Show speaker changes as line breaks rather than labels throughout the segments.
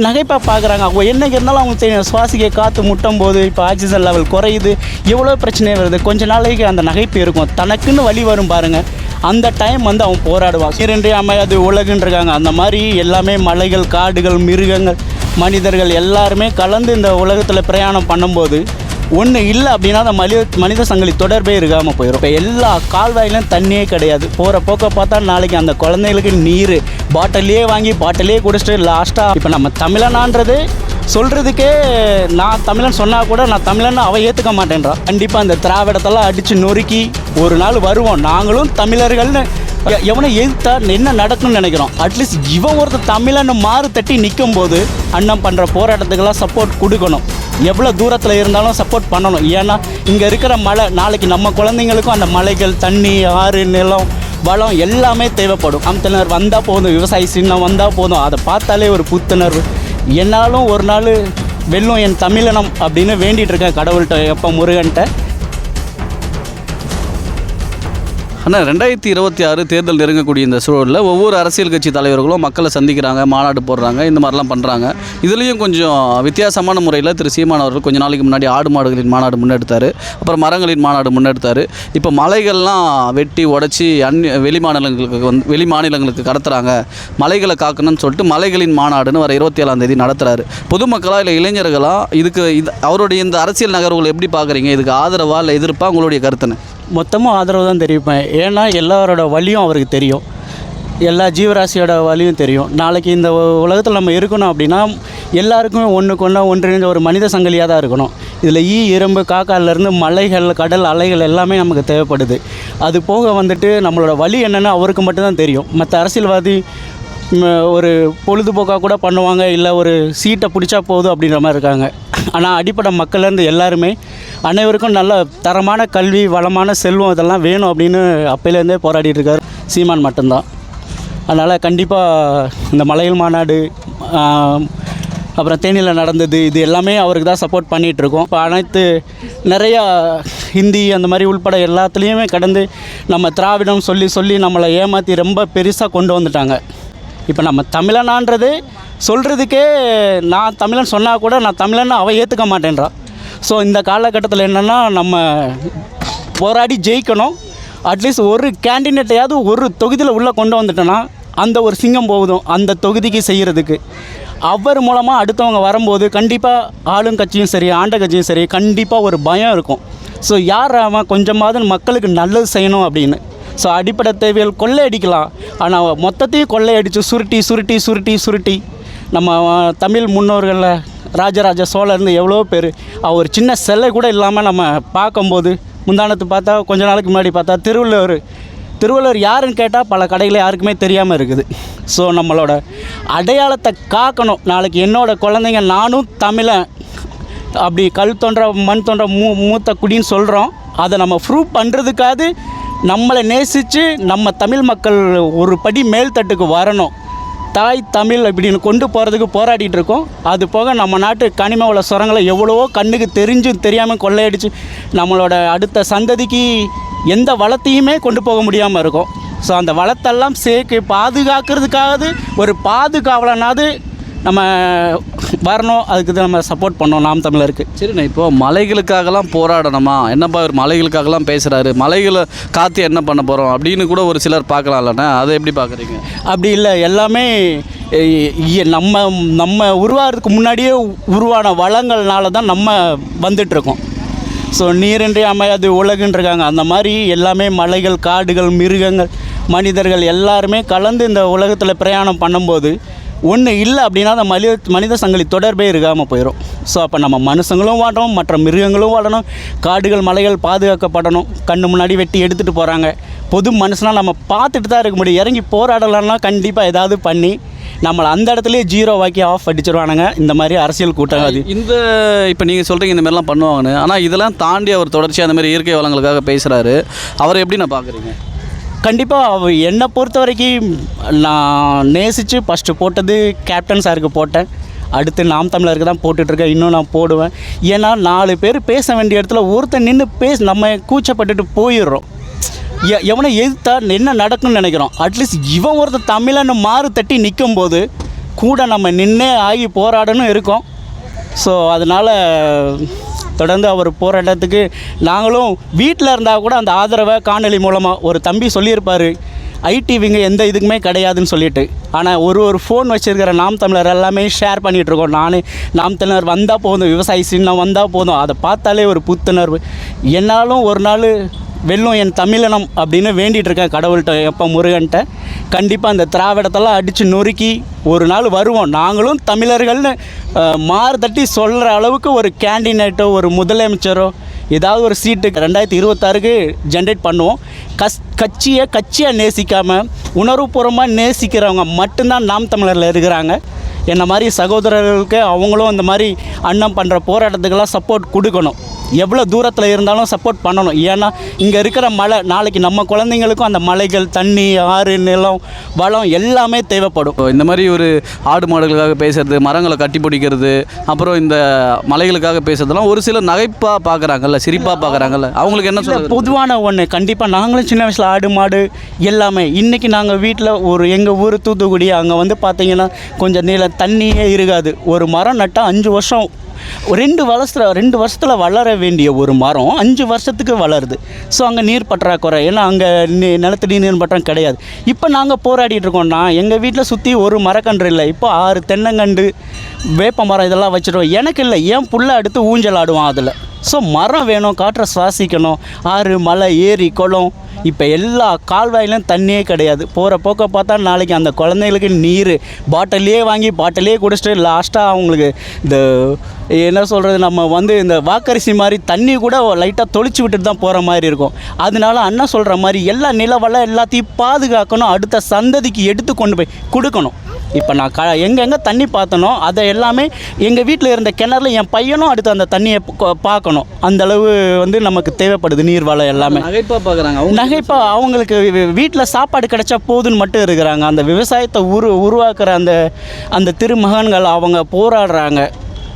நகைப்பா பார்க்குறாங்க அவங்க என்னைக்கு இருந்தாலும் அவங்க தெரியும் சுவாசிக்க காற்று முட்டும் போது இப்போ ஆக்சிஜன் லெவல் குறையுது. எவ்வளோ பிரச்சனை வருது? கொஞ்ச நாளைக்கு அந்த நகைப்பு இருக்கும். தனக்குன்னு வழி வரும் பாருங்கள் அந்த டைம் வந்து அவன் போராடுவான். இரண்டே அமையாது உலகுன்றிருக்காங்க அந்த மாதிரி எல்லாமே மலைகள் காடுகள் மிருகங்கள் மனிதர்கள் எல்லாருமே கலந்து இந்த உலகத்தில் பிரயாணம் பண்ணும்போது ஒன்று இல்லை அப்படின்னா அந்த மனித மனித சங்கிலி தொடர்பே இருக்காமல் போயிடும் இப்போ எல்லா கால்வாயிலும் தண்ணியே கிடையாது. போகிற போக்க பார்த்தா நாளைக்கு அந்த குழந்தைகளுக்கு நீர் பாட்டிலே வாங்கி பாட்டிலே குடிச்சிட்டு லாஸ்ட்டாக இப்போ நம்ம தமிழனான்றது சொல்கிறதுக்கே நான் தமிழன் சொன்னால் கூட நான் தமிழன் அவ ஏற்றுக்க மாட்டேன்றான் கண்டிப்பாக அந்த திராவிடத்தெல்லாம் அடித்து நொறுக்கி ஒரு நாள் வருவோம். நாங்களும் தமிழர்கள்னு எவனை எதிர்த்தா என்ன நடக்கும்னு நினைக்கிறோம். அட்லீஸ்ட் இவன் ஒருத்தர் தமிழன்னு மாறு தட்டி நிற்கும் போது அண்ணன் பண்ணுற போராட்டத்துக்கெல்லாம் சப்போர்ட் கொடுக்கணும். எவ்வளோ தூரத்தில் இருந்தாலும் சப்போர்ட் பண்ணணும். ஏன்னா இங்கே இருக்கிற மழை நாளைக்கு நம்ம குழந்தைங்களுக்கும் அந்த மலைகள் தண்ணி ஆறு நிலம் வளம் எல்லாமே தேவைப்படும். அம்தனர் வந்தால் போதும் விவசாயி சின்னம் வந்தால் போதும். அதை பார்த்தாலே ஒரு புத்துணர்வு. என்னாலும் ஒரு நாள் வெல்லும் என் தமிழனம் அப்படின்னு வேண்டிகிட்டு இருக்கேன் கடவுள்கிட்ட எப்போ முருகன்ட்ட.
ஆனால் ரெண்டாயிரத்தி இருபத்தி ஆறு தேர்தல் நெருங்கக்கூடிய இந்த சூழலில் ஒவ்வொரு அரசியல் கட்சி தலைவர்களும் மக்களை சந்திக்கிறாங்க மாநாடு போடுறாங்க இந்த மாதிரிலாம் பண்ணுறாங்க இதுலேயும் கொஞ்சம் வித்தியாசமான முறையில் திரு சீமான் அவர்கள் கொஞ்சம் நாளைக்கு முன்னாடி ஆடு மாடுகளின் மாநாடு முன்னெடுத்தார். அப்புறம் மரங்களின் மாநாடு முன்னெடுத்தார். இப்போ மலைகள்லாம் வெட்டி உடச்சி அந்நிய வெளி மாநிலங்களுக்கு வந்து வெளி மாநிலங்களுக்கு கடத்துறாங்க. மலைகளை காக்கணும்னு சொல்லிட்டு மலைகளின் மாநாடுன்னு வர இருபத்தி ஏழாம் தேதி நடத்துகிறாரு பொதுமக்களாக இல்லை இளைஞர்களா? இதுக்கு இது அவருடைய இந்த அரசியல் நகர்வுகளை எப்படி பார்க்குறீங்க இதுக்கு ஆதரவா இல்லை எதிர்ப்பா? உங்களுடைய கருத்துன்னு.
மொத்தமும் ஆதரவு தான் தெரிவிப்பேன். ஏன்னா எல்லாரோட வழியும் அவருக்கு தெரியும். எல்லா ஜீவராசியோட வழியும் தெரியும். நாளைக்கு இந்த உலகத்தில் நம்ம இருக்கணும் அப்படின்னா எல்லாருக்குமே ஒன்றுக்கு ஒன்றா ஒன்றிணைந்த ஒரு மனித சங்கிலியாக தான் இருக்கணும். இதில் ஈ எறும்பு காக்காலேருந்து மலைகள் கடல் அலைகள் எல்லாமே நமக்கு தேவைப்படுது. அது போக வந்துட்டு நம்மளோட வழி என்னென்னு அவருக்கு மட்டும்தான் தெரியும். மற்ற அரசியல்வாதி ஒரு பொழுதுபோக்காக கூட பண்ணுவாங்க இல்லை ஒரு சீட்டை பிடிச்சா போதும் அப்படின்ற மாதிரி இருக்காங்க. ஆனால் அடிப்படை மக்கள்லேருந்து எல்லாருமே அனைவருக்கும் நல்ல தரமான கல்வி வளமான செல்வம் இதெல்லாம் வேணும் அப்படின்னு அப்போலேருந்தே போராடிட்டு இருக்கார். சீமான் மட்டும்தான். அதனால் கண்டிப்பாக இந்த மலையில் மாநாடு அப்புறம் தேனியில் நடந்தது இது எல்லாமே அவருக்கு தான் சப்போர்ட் பண்ணிகிட்ருக்கோம் இப்போ அனைத்து நிறையா ஹிந்தி அந்த மாதிரி உள்பட எல்லாத்துலேயுமே கடந்து நம்ம திராவிடம் சொல்லி சொல்லி நம்மளை ஏமாற்றி ரொம்ப பெருசாக கொண்டு வந்துட்டாங்க. இப்போ நம்ம தமிழனான்றது சொல்கிறதுக்கே நான் தமிழன் சொன்னால் கூட நான் தமிழன் அவள் ஏற்றுக்க மாட்டேன்றான் ஸோ இந்த காலகட்டத்தில் என்னென்னா நம்ம போராடி ஜெயிக்கணும். அட்லீஸ்ட் ஒரு கேண்டிடேட்டையாவது ஒரு தொகுதியில் உள்ளே கொண்டு வந்துட்டோன்னா அந்த ஒரு சிங்கம் போகுதும் அந்த தொகுதிக்கு செய்கிறதுக்கு அவர் மூலமாக அடுத்தவங்க வரும்போது கண்டிப்பாக ஆளும் கட்சியும் சரி ஆண்ட கட்சியும் சரி கண்டிப்பாக ஒரு பயம் இருக்கும். ஸோ யார் அவன்? கொஞ்சமாவது மக்களுக்கு நல்லது செய்யணும் அப்படின்னு. ஸோ அடிப்படை தேவைகள் கொள்ளையடிக்கலாம். ஆனால் மொத்தத்தையும் கொள்ளையடித்து சுருட்டி சுருட்டி சுருட்டி சுருட்டி. நம்ம தமிழ் முன்னோர்களில் ராஜராஜ சோழர்ந்து எவ்வளோ பேர் அவர் சின்ன செல்லை கூட இல்லாமல் நம்ம பார்க்கும்போது முந்தானத்து பார்த்தா கொஞ்ச நாளைக்கு முன்னாடி பார்த்தா திருவள்ளுவர். திருவள்ளுவர் யாருன்னு கேட்டால் பல கடைகள் யாருக்குமே தெரியாமல் இருக்குது. ஸோ நம்மளோட அடையாளத்தை காக்கணும். நாளைக்கு என்னோடய குழந்தைங்க நானும் தமிழன். அப்படி கல் தோன்ற மண் தோன்ற மூ மூத்த குடின்னு சொல்கிறோம் அதை நம்ம ப்ரூவ் பண்ணுறதுக்காது நம்மளை நேசித்து நம்ம தமிழ் மக்கள் ஒரு படி மேல்தட்டுக்கு வரணும். தாய் தமிழ் அப்படின்னு கொண்டு போகிறதுக்கு போராடிட்டு இருக்கோம். அது போக நம்ம நாட்டு கனிம வள சுரங்களை எவ்வளவோ கண்ணுக்கு தெரிஞ்சும் தெரியாமல் கொள்ளையடிச்சு நம்மளோட அடுத்த சந்ததிக்கு எந்த வளத்தையுமே கொண்டு போக முடியாமல் இருக்கும். ஸோ அந்த வளத்தெல்லாம் சேர்க்கு பாதுகாக்கிறதுக்காவது ஒரு பாதுகாவலனாவது நம்ம வரணும். அதுக்கு தான் நம்ம சப்போர்ட் பண்ணோம். நாம் தமிழருக்கு.
சரிண்ணா இப்போ மலைகளுக்காகலாம் போராடணுமா? என்னப்பா இவர் மலைகளுக்காகலாம் பேசுகிறாரு மலைகளை காத்து என்ன பண்ண போகிறோம் அப்படின்னு கூட ஒரு சிலர் பார்க்கலாம்லண்ணா. அதை எப்படி பார்க்குறீங்க?
அப்படி இல்லை. எல்லாமே நம்ம நம்ம உருவாகிறதுக்கு முன்னாடியே உருவான வளங்கள்னால தான் நம்ம வந்துட்டுருக்கோம். ஸோ நீரின்றி அமையாது உலகுன்றிருக்காங்க. அந்த மாதிரி எல்லாமே மலைகள் காடுகள் மிருகங்கள் மனிதர்கள் எல்லாருமே கலந்து இந்த உலகத்தில் பிரயாணம் பண்ணும்போது ஒன்று இல்லை அப்படின்னா அந்த மனித மனித சங்கிலி தொடர்பே இருக்காமல் போயிடும் ஸோ அப்போ நம்ம மனுஷங்களும் வாழணும் மற்ற மிருகங்களும் வாழணும் காடுகள் மலைகள் பாதுகாக்கப்படணும் கண்ணு முன்னாடி வெட்டி எடுத்துகிட்டு போகிறாங்க பொது மனுஷனாக நம்ம பார்த்துட்டு தான் இருக்க முடியும். இறங்கி போராடலாம்னா கண்டிப்பாக ஏதாவது பண்ணி நம்மளை அந்த இடத்துலயே ஜீரோ வாக்கி ஆஃப் அடிச்சிருவானுங்க. இந்த மாதிரி அரசியல் கூட்டம் அது
இந்த இப்போ நீங்கள் சொல்கிறீங்க இந்த மாதிரிலாம் பண்ணுவாங்கன்னு ஆனால் இதெல்லாம் தாண்டி அவர் தொடர்ச்சியாக அந்த மாதிரி இயற்கை வளங்களுக்காக பேசுகிறாரு அவரை எப்படி நான் பார்க்குறீங்க
கண்டிப்பாக என்னை பொறுத்த வரைக்கும் நான் நேசித்து ஃபஸ்ட்டு போட்டது கேப்டன் சாருக்கு போட்டேன். அடுத்து நாம் தமிழருக்கு தான் போட்டுட்ருக்கேன். இன்னும் நான் போடுவேன். ஏன்னா நாலு பேர் பேச வேண்டிய இடத்துல ஒருத்தன் நின்று பேச நம்ம கூச்சப்பட்டுட்டு போயிடுறோம். எ- எவனை எதிர்த்தா என்ன நடக்கும்னு நினைக்கிறோம். அட்லீஸ்ட் இவன் ஒருத்தன் தமிழன்னு மாறு தட்டி நிற்கும் போது கூட நம்ம நின்னே ஆகி போராடணும் இருக்கோம். ஸோ அதனால் தொடர்ந்து அவர் போராட்டத்துக்கு நாங்களும் வீட்டில் இருந்தால் கூட அந்த ஆதரவை காணொளி மூலமாக ஒரு தம்பி சொல்லியிருப்பார். ஐடிவிங்க எந்த இதுக்குமே கிடையாதுன்னு சொல்லிட்டு. ஆனால் ஒரு ஒரு ஃபோன் வச்சுருக்கிற நாம் தமிழர் எல்லாமே ஷேர் பண்ணிகிட்ருக்கோம் நானே நாம் தமிழர் வந்தால் போதும் விவசாயி சின்னம் வந்தால் போதும். அதை பார்த்தாலே ஒரு புத்துணர்வு. என்னாலும் ஒரு நாள் வெல்லும் என் தமிழனம் அப்படின்னு வேண்டிகிட்டு இருக்கேன் கடவுள்கிட்ட எப்போ முருகன்ட்ட. கண்டிப்பாக அந்த திராவிடத்தெல்லாம் அடித்து நொறுக்கி ஒரு நாள் வருவோம். நாங்களும் தமிழர்கள்னு அஹ், மாறு தட்டி சொல்கிற அளவுக்கு ஒரு கேண்டிடேட்டோ ஒரு முதலமைச்சரோ ஏதாவது ஒரு சீட்டு ரெண்டாயிரத்தி இருபத்தாறுக்கு ஜென்ரேட் பண்ணுவோம். கஸ் கட்சியை கட்சியாக நேசிக்காமல் உணர்வுபூர்வமாக நேசிக்கிறவங்க மட்டும்தான் நாம் தமிழரில் இருக்கிறாங்க. என்ன மாதிரி சகோதரர்களுக்கு அவங்களும் இந்த மாதிரி அண்ணன் பண்ணுற போராட்டத்துக்கெல்லாம் சப்போர்ட் கொடுக்கணும். எவ்வளோ தூரத்தில் இருந்தாலும் சப்போர்ட் பண்ணணும். ஏன்னா இங்கே இருக்கிற மழை நாளைக்கு நம்ம குழந்தைங்களுக்கும் அந்த மலைகள் தண்ணி ஆறு நிலம் வளம் எல்லாமே தேவைப்படும்.
இந்த மாதிரி ஒரு ஆடு மாடுகளுக்காக பேசுறது மரங்களை கட்டி பிடிக்கிறது அப்புறம் இந்த மலைகளுக்காக பேசுறதெல்லாம் ஒரு சிலர் நகைப்பாக பார்க்குறாங்கல்ல சிரிப்பாக பார்க்குறாங்கல்ல அவங்களுக்கு என்ன சொல்றது?
பொதுவான ஒன்று கண்டிப்பாக நாங்களும் சின்ன வயசில் ஆடு மாடு எல்லாமே. இன்றைக்கி நாங்கள் வீட்டில் ஒரு எங்கள் ஊர் தூத்துக்குடி அங்கே வந்து பார்த்தீங்கன்னா கொஞ்சம் நீள தண்ணியே இருக்காது. ஒரு மரம் நட்டால் அஞ்சு வருஷம் ரெண்டு வருஷத்தில் ரெண்டு வருஷத்தில் வளர வேண்டிய ஒரு மரம் அஞ்சு வருஷத்துக்கு வளருது. ஸோ அங்கே நீர் பற்றாக்குறை. ஏன்னா அங்கே நிலத்தடி நீர் பற்றம் கிடையாது. இப்போ நாங்கள் போராடிட்டு இருக்கோம்னா எங்கள் வீட்டில் சுற்றி ஒரு மரக்கன்று இல்லை. இப்போ ஆறு தென்னங்கண்டு வேப்ப மரம் இதெல்லாம் வச்சுருவோம் எனக்கு இல்லை. ஏன் புள்ள அடுத்து ஊஞ்சல் ஆடுவான் அதில். ஸோ மரம் வேணும். காற்றை சுவாசிக்கணும். ஆறு மலை ஏரி குளம். இப்போ எல்லா கால்வாயிலும் தண்ணியே கிடையாது. போகிற போக்க பார்த்தா நாளைக்கு அந்த குழந்தைகளுக்கு நீர் பாட்டிலே வாங்கி பாட்டிலே குடிச்சிட்டு லாஸ்ட்டாக அவங்களுக்கு இந்த என்ன சொல்கிறது நம்ம வந்து இந்த வாக்கரிசி மாதிரி தண்ணி கூட லைட்டாக தொளிச்சு விட்டுட்டு தான் போகிற மாதிரி இருக்கும். அதனால அண்ணன் சொல்கிற மாதிரி எல்லா நிலவெல்லாம் எல்லாத்தையும் பாதுகாக்கணும் அடுத்த சந்ததிக்கு எடுத்து கொண்டு போய் கொடுக்கணும். இப்போ நான் க எங்கெங்கே தண்ணி பார்த்தனோ அதை எல்லாமே எங்கள் வீட்டில் இருந்த கிணறுல என் பையனும் அடுத்து அந்த தண்ணியை பார்க்கணும் அந்த அளவு வந்து நமக்கு தேவைப்படுது நீர் வளம் எல்லாமே.
நகைப்பாக பார்க்குறாங்க அவங்க
நகைப்பா அவங்களுக்கு வீட்டில் சாப்பாடு கிடைச்சா போதுன்னு மட்டும் இருக்கிறாங்க. அந்த விவசாயத்தை உரு உருவாக்குற அந்த அந்த திருமகன்கள் அவங்க போராடுறாங்க.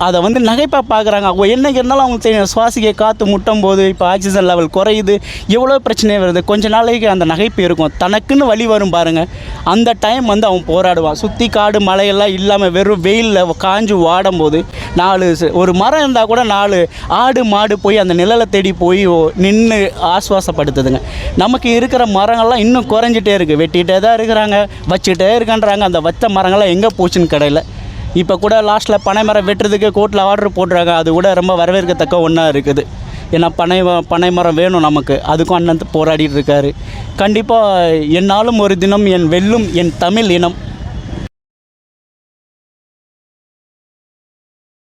அதை வந்து நகைப்பாக பார்க்குறாங்க. அவங்க என்னைக்கு இருந்தாலும் அவங்களுக்கு தெரியும் சுவாசிக்க காற்று முட்டும் போது இப்போ ஆக்சிஜன் லெவல் குறையுது. எவ்வளோ பிரச்சனை வருது. கொஞ்ச நாளைக்கு அந்த நகைப்பு இருக்கும். தனக்குன்னு வழி வரும் பாருங்கள் அந்த டைம் வந்து அவன் போராடுவான். சுற்றி காடு மலையெல்லாம் இல்லாமல் வெறும் வெயிலில் காஞ்சு வாடும் போது நாலு ஒரு மரம் இருந்தால் கூட நாலு ஆடு மாடு போய் அந்த நிழலை தேடி போய் நின்று ஆஸ்வாசப்படுத்துதுங்க. நமக்கு இருக்கிற மரங்கள்லாம் இன்னும் குறைஞ்சிட்டே இருக்குது வெட்டிகிட்டே தான் இருக்கிறாங்க. வச்சுக்கிட்டே இருக்கன்றாங்க. அந்த வச்ச மரங்கள்லாம் எங்கே போச்சுன்னு கடையில். இப்போ கூட லாஸ்ட்டில் பனை மரம் வெட்டுறதுக்கு கோர்ட்டில் ஆர்டர் போடுறாங்க அது கூட ரொம்ப வரவேற்கத்தக்க ஒன்றா இருக்குது. ஏன்னா பனை ம- பனை மரம் வேணும் நமக்கு. அதுக்கும் அண்ணன் போராடிட்டு இருக்காரு. கண்டிப்பாக என்னாலும் ஒரு தினம் என் வெல்லும் என் தமிழ் இனம்